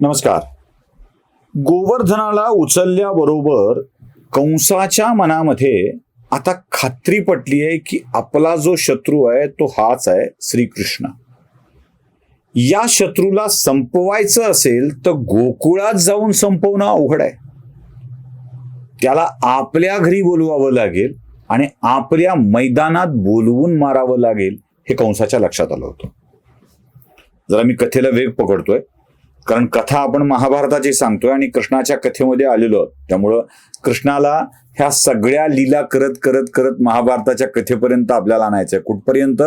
नमस्कार. गोवर्धनाला उचलल्याबरोबर कंसाच्या मनामध्ये आता खात्री पटली आहे की आपला जो शत्रू आहे तो हाच आहे श्रीकृष्ण. या शत्रूला संपवायचं असेल तर गोकुळात जाऊन संपवणं अवघड आहे. त्याला आपल्या घरी बोलवावं लागेल आणि आपल्या मैदानात बोलवून मारावं लागेल हे कंसाच्या लक्षात आलं होतं. जरा मी कथेला वेग पकडतोय. कारण कथा आपण महाभारताची सांगतोय आणि कृष्णाच्या कथेमध्ये आलेलो आहोत. त्यामुळं कृष्णाला ह्या सगळ्या लीला करत करत करत महाभारताच्या कथेपर्यंत आपल्याला आणायचंय. कुठपर्यंत?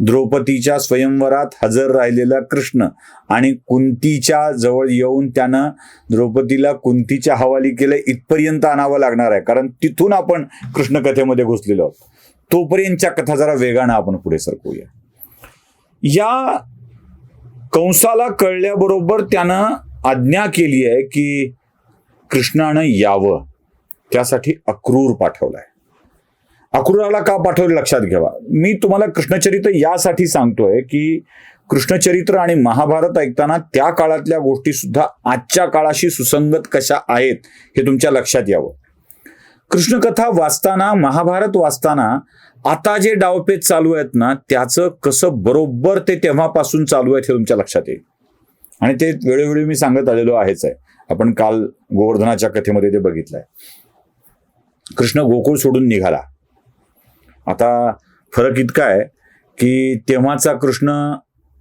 द्रौपदीच्या स्वयंवरात हजर राहिलेला कृष्ण आणि कुंतीच्या जवळ येऊन त्यानं द्रौपदीला कुंतीच्या हवाली केलं इथपर्यंत आणावं लागणार आहे. कारण तिथून आपण कृष्ण कथेमध्ये घुसलेलो आहोत. तोपर्यंतच्या कथा जरा वेगानं आपण पुढे सरकूया. या कंसाला कळल्याबरोबर त्यानं आज्ञा केली आहे की कृष्णानं यावं. त्यासाठी अक्रूर पाठवलाय. अक्रूराला का पाठवलं लक्षात घ्यावा? मी तुम्हाला कृष्णचरित्र यासाठी सांगतोय की कृष्णचरित्र आणि महाभारत ऐकताना त्या काळातल्या गोष्टी सुद्धा आजच्या काळाशी सुसंगत कशा आहेत हे तुमच्या लक्षात यावं. कृष्णकथा वाचताना महाभारत वाचताना आता जे डावपेच चालू आहेत ना त्याचं कसं बरोबर ते तेव्हापासून चालू आहेत हे तुमच्या लक्षात येईल. आणि ते वेळोवेळी मी सांगत आलेलो आहेच आहे. आपण काल गोवर्धनाच्या कथेमध्ये ते बघितलंय. कृष्ण गोकुळ सोडून निघाला. आता फरक इतका आहे की तेव्हाचा कृष्ण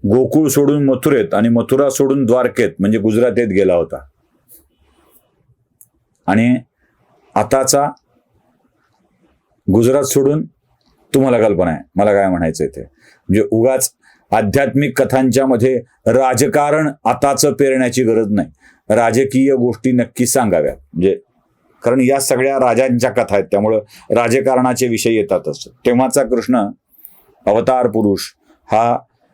गोकुळ सोडून मथुरेत आणि मथुरा सोडून द्वारकेत म्हणजे गुजरातेत गेला होता. आणि आताचा गुजरात सोडून तुम्हाला कल्पना आहे. मला काय म्हणायचं ते? म्हणजे उगाच आध्यात्मिक कथांच्या मध्ये राजकारण आताचं पेरण्याची गरज नाही. राजकीय गोष्टी नक्की सांगाव्यात. म्हणजे कारण या सगळ्या राजांच्या कथा आहेत. त्यामुळं राजकारणाचे विषय येतातच. तेव्हाचा कृष्ण अवतार पुरुष हा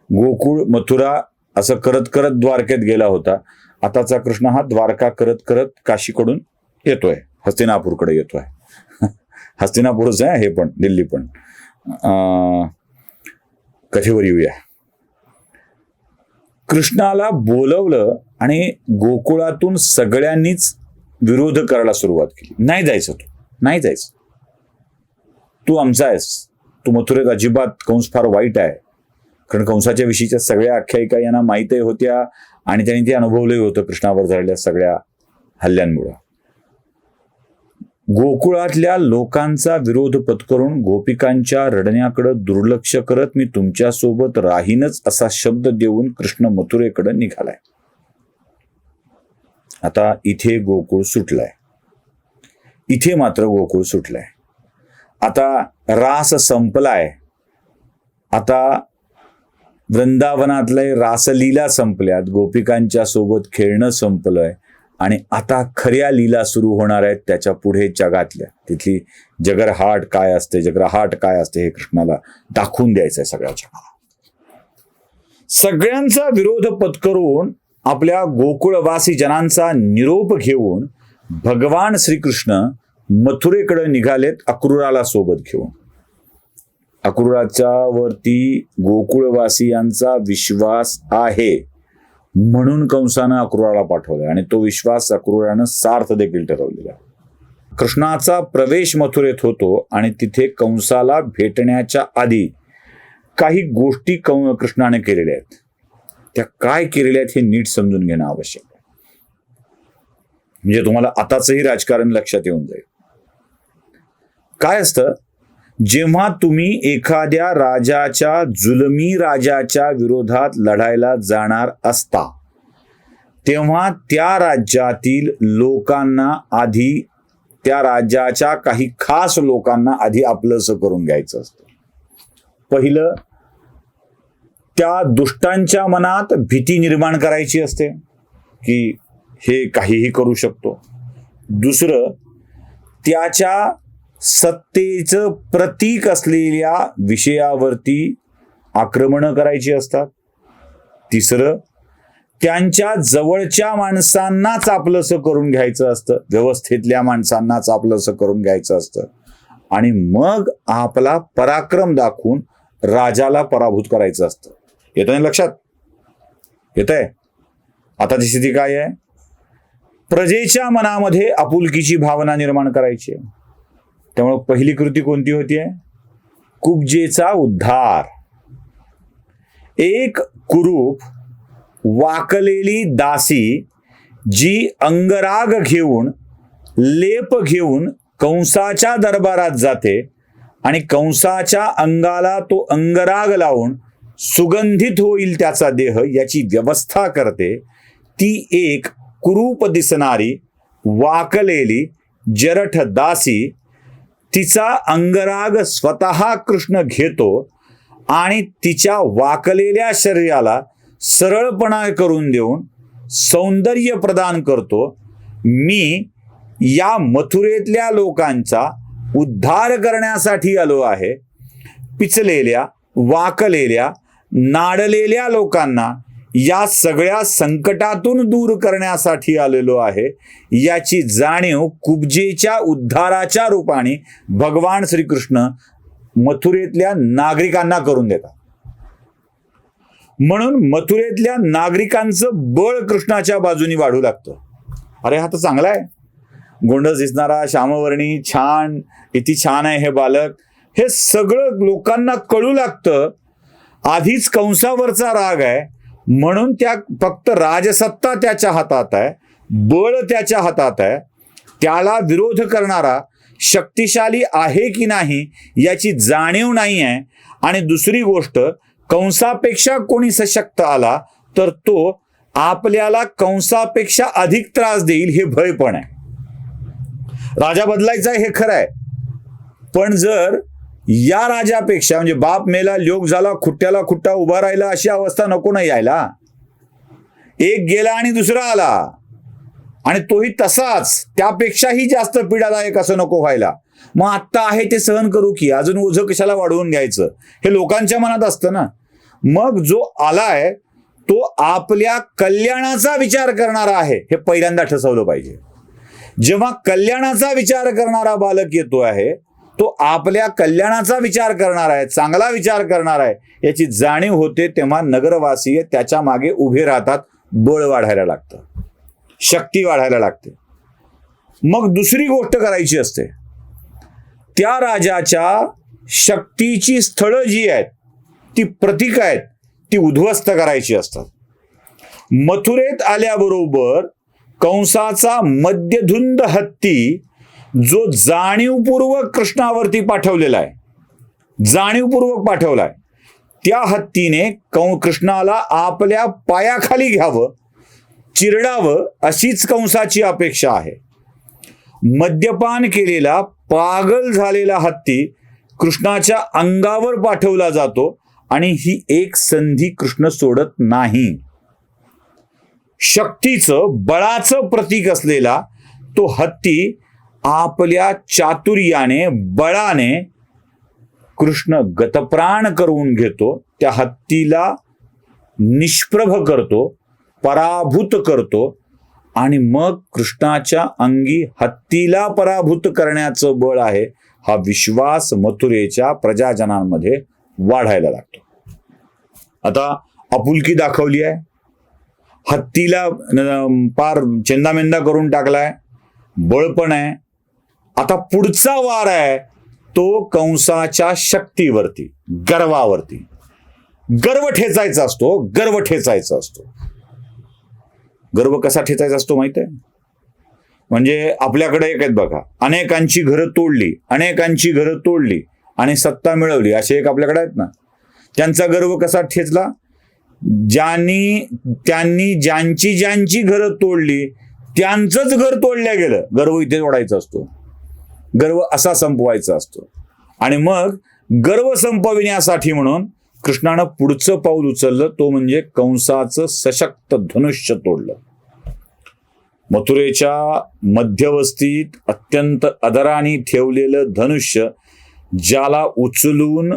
गोकुळ मथुरा असं करत करत द्वारकेत गेला होता. आताचा कृष्ण हा द्वारका करत करत काशीकडून येतोय. हस्तिनापूरकडे येतोय. हस्तिनापूरच आहे हे पण दिल्ली पण. अं, कथेवर येऊया. कृष्णाला बोलवलं आणि गोकुळातून सगळ्यांनीच विरोध करायला सुरुवात केली. नाही जायचं तू. नाही जायचं. तू आमचा आहेस. तू मथुरेत अजिबात कंस फार वाईट आहे. कारण कंसाच्या विषयीच्या सगळ्या आख्यायिका यांना माहीतही होत्या आणि त्यांनी ते अनुभवलंही होतं कृष्णावर झालेल्या सगळ्या हल्ल्यांमुळं. गोकुळातल्या लोकांचा विरोध पत्करून गोपिकांच्या रडण्याकडे दुर्लक्ष करत मी तुमच्यासोबत राहीनच असा शब्द देऊन कृष्ण मथुरेकडे निघालाय. आता इथे गोकुळ सुटलाय. इथे मात्र गोकुळ सुटलाय. आता रास संपलाय. आता वृंदावनातले रासलीला संपल्यात. गोपिकांच्या सोबत खेळणं संपलंय. आणि आता खऱ्या लीला सुरू होणार आहेत त्याच्या पुढे जगातल्या. तिथली जगरहाट काय असते जगरहाट काय असते हे कृष्णाला दाखवून द्यायचं आहे सगळ्या जगाला सगळ्यांचा विरोध पत्करून आपल्या गोकुळवासी जनांचा निरोप घेऊन भगवान श्रीकृष्ण मथुरेकडे निघालेत अक्रूराला सोबत घेऊन. अक्रूराच्या वरती गोकुळवासियांचा विश्वास आहे. म्हणून कंसानं अक्रूराला पाठवलाय आणि तो विश्वास अक्रूरानं सार्थ देखील ठरवलेला कृष्णाचा प्रवेश मथुरेत होतो आणि तिथे कंसाला भेटण्याच्या आधी काही गोष्टी कं कृष्णाने केलेल्या आहेत. त्या काय केलेल्या आहेत हे नीट समजून घेणं आवश्यक आहे. म्हणजे तुम्हाला आताचंही राजकारण लक्षात येऊन जाईल. काय असतं? जेव्हा तुम्ही एखाद्या राजाच्या जुलमी राजाच्या विरोधात लढायला जाणार असता तेव्हा त्या राज्यातील लोकांना आधी त्या राज्याच्या काही खास लोकांना आधी आपलंसं करून घ्यायचं असतं. पहिलं त्या दुष्टांच्या मनात भीती निर्माण करायची असते की हे काहीही करू शकतो. दुसरं त्याच्या सत्तेचं प्रतीक असलेल्या विषयावरती आक्रमणं करायची असतात. तिसरं त्यांच्या जवळच्या माणसांनाच आपलंसं करून घ्यायचं असतं. व्यवस्थेतल्या माणसांनाच आपलंसं करून घ्यायचं असतं. आणि मग आपला पराक्रम दाखवून राजाला पराभूत करायचं असतं. येतं नाही लक्षात? येत आहे आता ती स्थिती काय आहे? प्रजेच्या मनामध्ये आपुलकीची भावना निर्माण करायची आहे. त्यामुळे पहिली कृती कोणती होती आहे कुब्जेचा उद्धार. एक कुरूप वाकलेली दासी जी अंगराग घेऊन लेप घेऊन कंसाच्या दरबारात जाते आणि कंसाच्या अंगाला तो अंगराग लावून सुगंधित होईल त्याचा देह याची व्यवस्था करते. ती एक कुरूप दिसणारी वाकलेली जरठ दासी तिचा अंगराग स्वतः कृष्ण घेतो आणि तिच्या वाकलेल्या शरीराला सरळपणा करून देऊन सौंदर्य प्रदान करतो. मी या मथुरेतल्या लोकांचा उद्धार करण्यासाठी आलो आहे. पिचलेल्या वाकलेल्या नाडलेल्या लोकांना या सगळ्या संकटातून दूर करण्यासाठी आलेलो आहे. याची जाणीव कुब्जेच्या उद्धाराच्या रूपाने भगवान श्रीकृष्ण मथुरेतल्या नागरिकांना करून देतात. म्हणून मथुरेतल्या नागरिकांचं बळ कृष्णाच्या बाजूनी वाढू लागतं. अरे हा तर चांगला आहे. गोंडस दिसणारा श्यामवर्णी छान किती छान आहे हे बालक. हे सगळं लोकांना कळू लागतं. आधीच कंसावरचा राग आहे. म्हणून त्या फक्त राजसत्ता त्याच्या हातात आहे बळ त्याच्या हातात आहे त्याला विरोध करणारा शक्तिशाली आहे की नाही याची जाणीव नाही आहे. आणि दुसरी गोष्ट कंसापेक्षा कोणी सशक्त आला तर तो आपल्याला कंसापेक्षा अधिक त्रास देईल हे भय पण आहे. राजा बदलायचा आहे हे खरं आहे. पण जर या राजापेक्षा म्हणजे बाप मेला लोक झाला खुट्ट्याला खुट्टा उभा राहिला अशी अवस्था नको नाही यायला. एक गेला आणि दुसरा आला. आणि तोही तसाच. त्यापेक्षाही जास्त पीडादायक असं नको व्हायला. मग आत्ता आहे ते सहन करू की अजून ओझं कशाला वाढवून घ्यायचं? हे लोकांच्या मनात असतं ना. मग जो आलाय तो आपल्या कल्याणाचा विचार करणारा आहे. हे पहिल्यांदा ठसवलं पाहिजे. जेव्हा कल्याणाचा विचार करणारा बालक येतो आहे तो आपल्या कल्याणाचा विचार करणार आहे चांगला विचार करणार आहे. याची जाणीव होते तेव्हा नगरवासीय त्याच्यामागे उभे राहतात बळ वाढायला लागतं शक्ती वाढायला लागते. मग दुसरी गोष्ट करायची असते. त्या राजाच्या शक्तीची स्थळं जी आहेत ती प्रतीक आहेत ती उद्ध्वस्त करायची असतात. मथुरेत आल्याबरोबर कंसाचा मध्यधुंद हत्ती जो जाणीवपूर्वक कृष्णावरती पाठवलेला आहे जाणीवपूर्वक पाठवलाय त्या हत्तीने कं कृष्णाला आपल्या पायाखाली घ्यावं चिरडावं अशीच कंसाची अपेक्षा आहे. मद्यपान केलेला पागल झालेला हत्ती कृष्णाच्या अंगावर पाठवला जातो आणि ही एक संधी कृष्ण सोडत नाही. शक्तीचं बळाचं प्रतीक असलेला तो हत्ती आपल्या चातुर्याने बळाने कृष्ण गतप्राण करून घेतो त्या हत्तीला निष्प्रभ करतो पराभूत करतो आणि मग कृष्णाच्या अंगी हत्तीला पराभूत करण्याचं बळ आहे हा विश्वास मथुरेच्या प्रजाजनांमध्ये वाढायला लागतो. आता आपुलकी दाखवली आहे. हत्तीला पार चेंदामेंदा करून टाकलाय. बळ पण आहे. आता पुढचा वार आहे तो कंसाच्या शक्तीवरती गर्वावरती. गर्व ठेचायचा असतो गर्व ठेचायचा असतो. गर्व कसा ठेचायचा असतो माहीत आहे? म्हणजे आपल्याकडे एक आहेत बघा अनेकांची घरं तोडली अनेकांची घरं तोडली आणि सत्ता मिळवली असे एक आपल्याकडे आहेत ना. त्यांचा गर्व कसा ठेचला? ज्यांनी त्यांनी ज्यांची ज्यांची घरं तोडली त्यांचंच घर तोडल्या गेलं. गर्व इथे तोडायचा असतो. गर्व असा संपवायचा असतो. आणि मग गर्व संपविण्यासाठी म्हणून कृष्णानं पुढचं पाऊल उचललं तो म्हणजे कंसाचं सशक्त धनुष्य तोडलं. मथुरेच्या मध्यवस्तीत अत्यंत अदराने ठेवलेलं धनुष्य ज्याला उचलून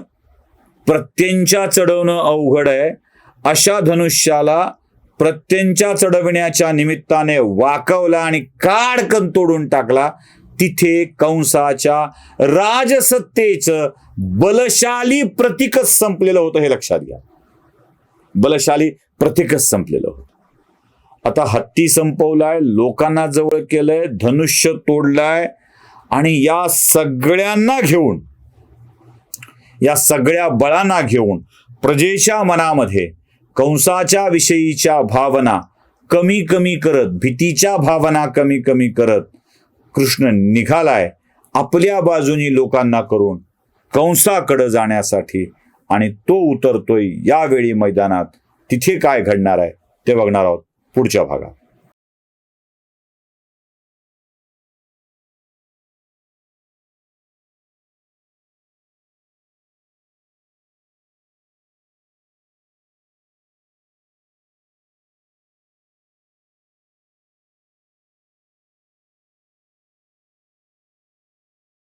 प्रत्यंच्या चढवणं अवघड आहे अशा धनुष्याला प्रत्यंच्या चढविण्याच्या निमित्ताने वाकवला आणि काडकन तोडून टाकला तिथे कंसाच्या राजसत्तेचं बलशाली प्रतीकच संपलेलं होतं हे लक्षात घ्या. बलशाली प्रतीकच संपलेलं होतं. आता हत्ती संपवलाय लोकांना जवळ केलंय धनुष्य तोडलाय आणि या सगळ्यांना घेऊन या सगळ्या बळांना घेऊन प्रजेच्या मनामध्ये कंसाच्या विषयीच्या भावना कमी कमी करत भीतीच्या भावना कमी कमी करत कृष्ण निघालाय आपल्या बाजूनी लोकांना करून कंसाकडे जाण्यासाठी आणि तो उतरतोय यावेळी मैदानात. तिथे काय घडणार आहे ते बघणार आहोत पुढच्या भागात.